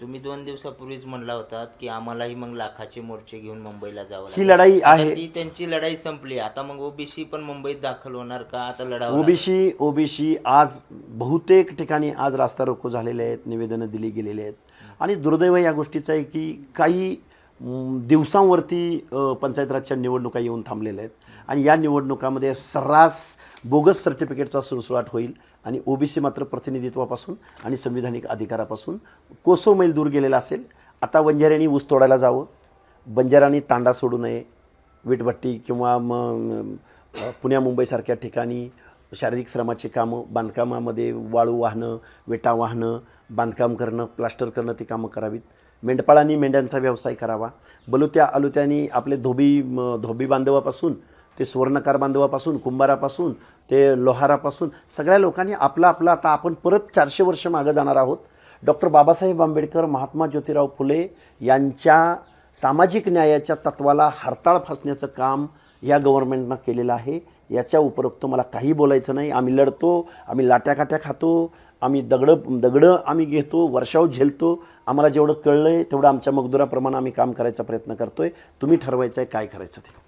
तुम्ही दोन दिवसापूर्वीच म्हणला होतात की आम्हालाही मग लाखाचे मोर्चे घेऊन मुंबईला जावं ही लढाई आता आहे. ती त्यांची लढाई संपली. आता मग ओबीसी पण मुंबईत दाखल होणार का? आता लढावं ओबीसी ओबीसी आज बहुतेक ठिकाणी आज रास्ता रोको झालेले आहेत निवेदनं दिली गेलेली आहेत. आणि दुर्दैव या गोष्टीचं आहे की काही दिवसांवरती पंचायत राजच्या निवडणुका येऊन थांबलेल्या आहेत. आणि या निवडणुकामध्ये सर्रास बोगस सर्टिफिकेटचा सुळसुळाट होईल आणि ओबीसी मात्र प्रतिनिधित्वापासून आणि संविधानिक अधिकारापासून कोसो मैल दूर गेलेला असेल. आता बंजाऱ्यांनी ऊस तोडायला जावं. बंजाऱ्यांनी तांडा सोडू नये. विटभट्टी किंवा मग पुण्या मुंबईसारख्या ठिकाणी शारीरिक श्रमाचे कामं बांधकामामध्ये वाळू वाहणं विटा वाहणं बांधकाम करणं प्लास्टर करणं ती कामं करावीत. मेंढपाळांनी मेंढ्यांचा व्यवसाय करावा. बलुत्या अलुत्यांनी आपले धोबी म, धोबी बांधवापासून ते सुवर्णकार बांधवापासून कुंभारापासून ते लोहारापासून सगळ्या लोकांनी आपला आपला आता आपण परत चारशे वर्ष मागं जाणार आहोत. डॉक्टर बाबासाहेब आंबेडकर महात्मा ज्योतिराव फुले यांच्या सामाजिक न्यायाच्या तत्वाला हरताळ फासण्याचं काम या गव्हर्नमेंटनं केलेलं आहे. याच्या उपरोक्त मला काही बोलायचं नाही. आम्ही लढतो आम्ही लाट्याकाट्या खातो आम्ही दगडं दगडं आम्ही घेतो वर्षाव झेलतो. आम्हाला जेवढं कळलं आहे तेवढं आमच्या मगदुराप्रमाणे आम्ही काम करायचा प्रयत्न करतो आहे तुम्ही ठरवायचं आहे काय करायचं ते.